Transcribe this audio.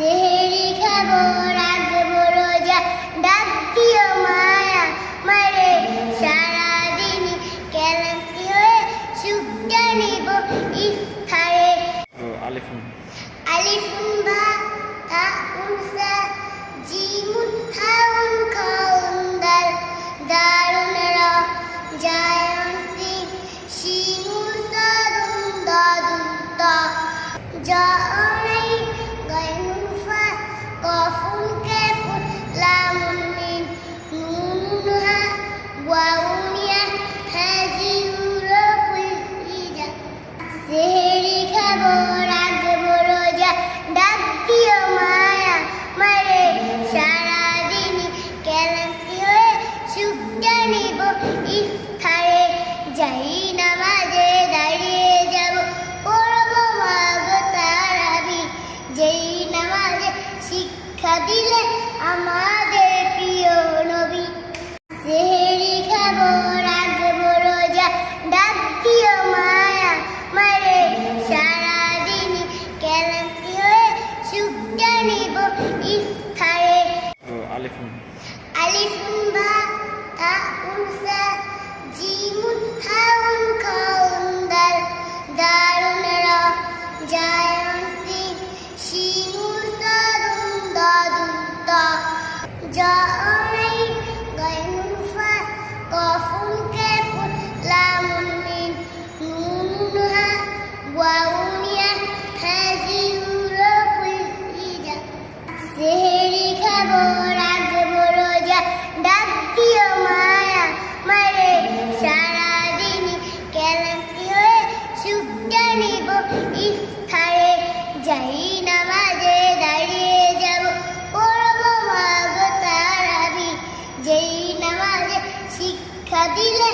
সেহেরি খাব রাখব রোজা ডাক দিও মায়া মারে। সারাদিন ক্লান্তি হয়ে সুখটা নিব ইফতারে। আলিফুন। আলিফুন বা তা উনসা জিমুন হাউন খাউন দাল। দারুণ রা জায়ন সেহেরি রোজা মায়া মারে। সারাদিন হয়ে নিব নামাজে দাঁড়িয়ে যেই নামাজে শিক্ষা দিলে আমাদের প্রিয় নবী। আলিফুন আলিফুন বা তা উনসা জিমুন হাউন খাউন দাল দারুণ রা জায়ন সিং শিনুর সাদুন দাদুন তা জাআনাই গায়নুন ফা কাফুন কাফুন লামুন মিন নুনুন হা ওয়াউন ইয়া হাজিরুর কুল ইজা সেহেরি খাব সুখটা নিব ইফতারে যাই নামাজে দাঁড়িয়ে যাব। পড়ব ভাগ তারাবি যেই নামাজে শিক্ষা দিলে